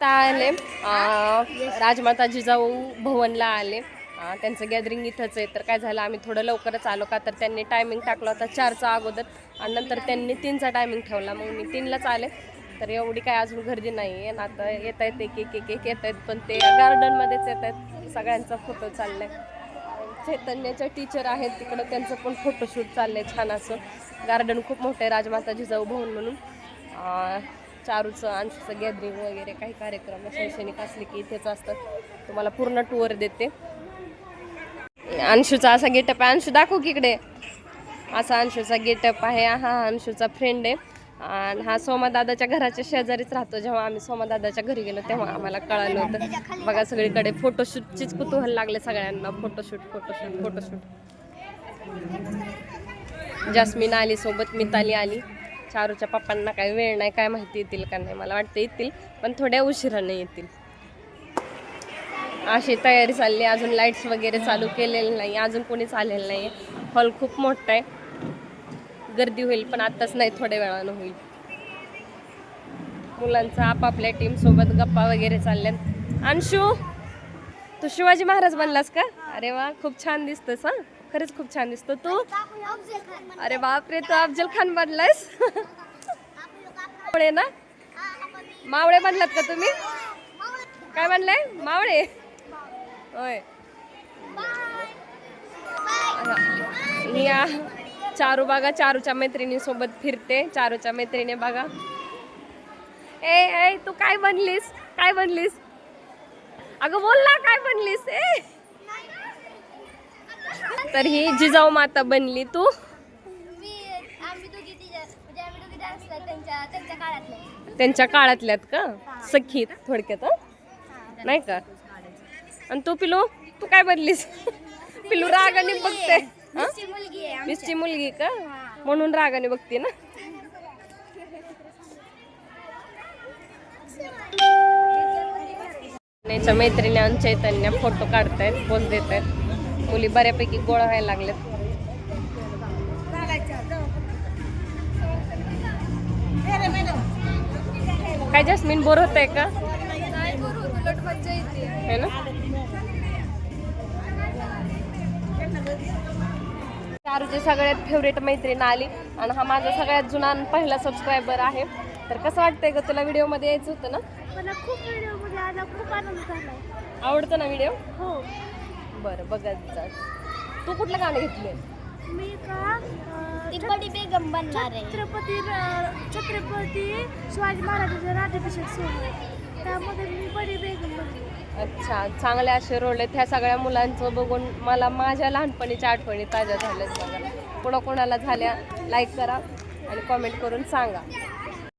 आता आले. राजमाता जिजाऊ भवनला आले. त्यांचं गॅदरिंग इथंच आहे. तर काय झालं आम्ही थोडं लवकरच आलो का तर त्यांनी टायमिंग टाकला होता चारचा अगोदर. आणि नंतर त्यांनी तीनचा टायमिंग ठेवला. मग मी तीनलाच आले. तर एवढी काय अजून गर्दी नाही आहे ना आता येत आहेत एक एक एक एक येत आहेत पण ते गार्डनमध्येच येत आहेत सगळ्यांचा फोटो चाललाय. चैतन्याच्या टीचर आहेत. तिकडं त्यांचं पण फोटोशूट चाललंय छान असं. गार्डन खूप मोठं आहे राजमाता जिजाऊ भवन म्हणून. चारूचं अंशचं गॅदरिंग वगैरे काही कार्यक्रम शैक्षणिक असले की इथेच असतात. तुम्हाला पूर्ण टूर देते. अंशूचा असा गेटअप आहे. अंशू दाखव की इकडे. असा अंशूचा गेटअप आहे. हा अंशूचा फ्रेंड आहे. आणि हा सोमादादाच्या घराच्या शेजारीच राहतो. जेव्हा आम्ही सोमादादाच्या घरी गेलो तेव्हा आम्हाला कळालं होतं. बघा सगळीकडे फोटोशूटचीच कुतूहल लागले सगळ्यांना. फोटोशूट फोटोशूट फोटोशूट जास्मिन आली सोबत मिताली आली. चारूच्या पप्पांना काही वेळ नाही काय माहिती येतील का नाही मला वाटतं येतील पण थोड्या उशिराने येतील. अशी तयारी चालली आहे. अजून लाईट्स वगैरे चालू केलेले नाही अजून कोणीच आलेलं नाही हॉल खूप मोठा आहे. गर्दी होईल पण आत्ताच नाही थोड्या वेळानं होईल. मुलांचा आपापल्या टीम सोबत गप्पा वगैरे चालल्यात. अंशू तू शिवाजी महाराज बनलास का? अरे वा खूप छान दिसतंस हा. खरंच खूप छान दिसतो तू. अरे बापरे तू अफजल खान बनलायस. मावळे ना? मावळे बनलात का तुम्ही? काय म्हणलंय मावळे? होय. या चारू बघा चारूच्या मैत्रिणी सोबत फिरते. चारूच्या मैत्रिणी बघा. ए ए तू काय बनलीस? काय बनलीस? अगं बोल ना काय बनलीस? ए तर ही जिजाऊ माता बनली तू. म्हणजे त्यांच्या त्यांच्या काळातले त्यांच्या काळातल्यात का? सखी थोडक्यात? नाही का? आणि तू पिलू तू काय बनलीस? पिलू रागाने बघते. हं? मिसची मुलगी का? म्हणून रागाने बघते ना. मैत्रिणी आणि चैतन्य फोटो काढतायत पोच देत आहेत मुली बऱ्यापैकी गोळा व्हायला लागल्यात. काय जास्मिन बोर होत आहे का? है ना? चारूची सगळ्यात फेवरेट मैत्रीण आली आणि हा माझा सगळ्यात जुना पहिला सबस्क्रायबर आहे. तर कसं वाटतंय का तुला व्हिडिओमध्ये यायचं होतं ना? मला खूप व्हिडिओमध्ये आला खूप आनंद झाला. आवडतं ना व्हिडिओ? हो. बरं बघत जा. तू कुठलं गाणं घेतले मी का ती बडी बेगम बनणार आहे. छत्रपती छत्रपती शिवाजी महाराजांचा राज्याभिषेक सोहळा त्यामध्ये मी बडी बेगम बनली अच्छा चांगले असे रोल आहेत. ह्या सगळ्या मुलांचं बघून मला माझ्या लहानपणीच्या आठवणी ताज्या झाल्यात बघा. कोणाकोणाला झाल्या लाईक करा आणि कॉमेंट करून सांगा.